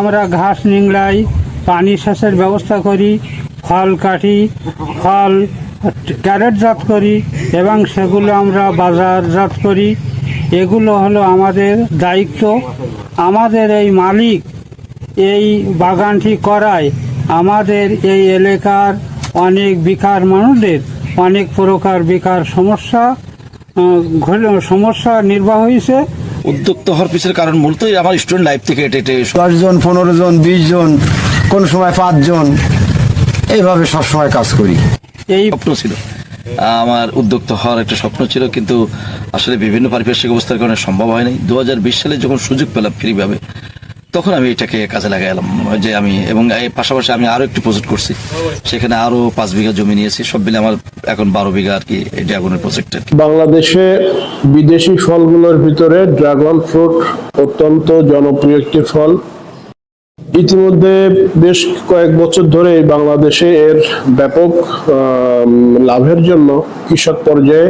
আমরা ঘাস নিংড়াই, পানি সেচের ব্যবস্থা করি, ফল কাটি, ফল ক্যারেটজাত করি এবং সেগুলো আমরা বাজারজাত করি। এগুলো হলো আমাদের দায়িত্ব। আমাদের এই মালিক এই বাগানটি করায়। আমাদের এই এলাকার অনেক বেকার মানুষদের, অনেক প্রকার বেকার সমস্যা সমস্যা নির্বাহ হয়েছে। উদ্যোক্তা হওয়ার পিছনে কারণ মূলত আমার স্টুডেন্ট লাইফ থেকে এটা এটা দশ জন পনেরো জন বিশ জন কোন সময় পাঁচজন এইভাবে সবসময় কাজ করি। এই স্বপ্ন ছিল। আমার উদ্যোক্তা হওয়ার একটা স্বপ্ন ছিল কিন্তু আসলে বিভিন্ন পারিপার্শ্বিক অবস্থার কারণে সম্ভব হয়নি। দু হাজার বিশ সালে যখন সুযোগ পেলাম ফ্রিভাবে তখন আমি এটাকে কাজে লাগাইলাম, যে আমি, এবং এই পাশাপাশি আমি আরও একটু প্রজেক্ট করছি। সেখানে আরও পাঁচ বিঘা জমি নিয়েছি, সব মিলে আমার এখন বারো বিঘা আর কি ড্রাগনের প্রজেক্ট বাংলাদেশে বিদেশি ফলগুলোর ভিতরে ড্রাগন ফ্রুট অত্যন্ত জনপ্রিয় একটি ফল। ইতিমধ্যে বেশ কয়েক বছর ধরে বাংলাদেশে এর ব্যাপক লাভের জন্য কৃষক পর্যায়ে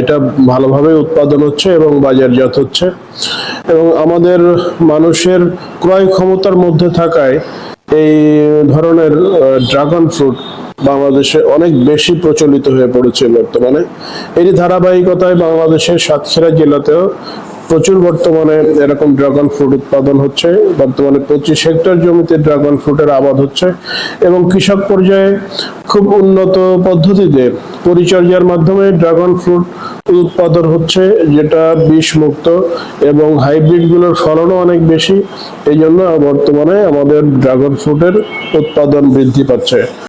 এটা ভালোভাবে উৎপাদন হচ্ছে এবং বাজারজাত হচ্ছে। এবং আমাদের মানুষের ক্রয় ক্ষমতার মধ্যে থাকায় এই ধরনের ড্রাগন ফ্রুট বাংলাদেশে অনেক বেশি প্রচলিত হয়ে পড়েছে বর্তমানে। এরই ধারাবাহিকতায় বাংলাদেশের সাতক্ষীরা জেলাতেও প্রচুর বর্তমানে এরকম ড্রাগন ফ্রুট উৎপাদন হচ্ছে। বর্তমানে পঁচিশ হেক্টর জমিতে ড্রাগন ফ্রুটের আবাদ হচ্ছে এবং কৃষক পর্যায়ে খুব উন্নত পদ্ধতিতে পরিচর্যার মাধ্যমে ড্রাগন ফ্রুট উৎপাদন হচ্ছে, যেটা বিষ মুক্ত এবং হাইব্রিডগুলোর ফলনও অনেক বেশি। এই জন্য বর্তমানে আমাদের ড্রাগন ফ্রুটের উৎপাদন বৃদ্ধি পাচ্ছে।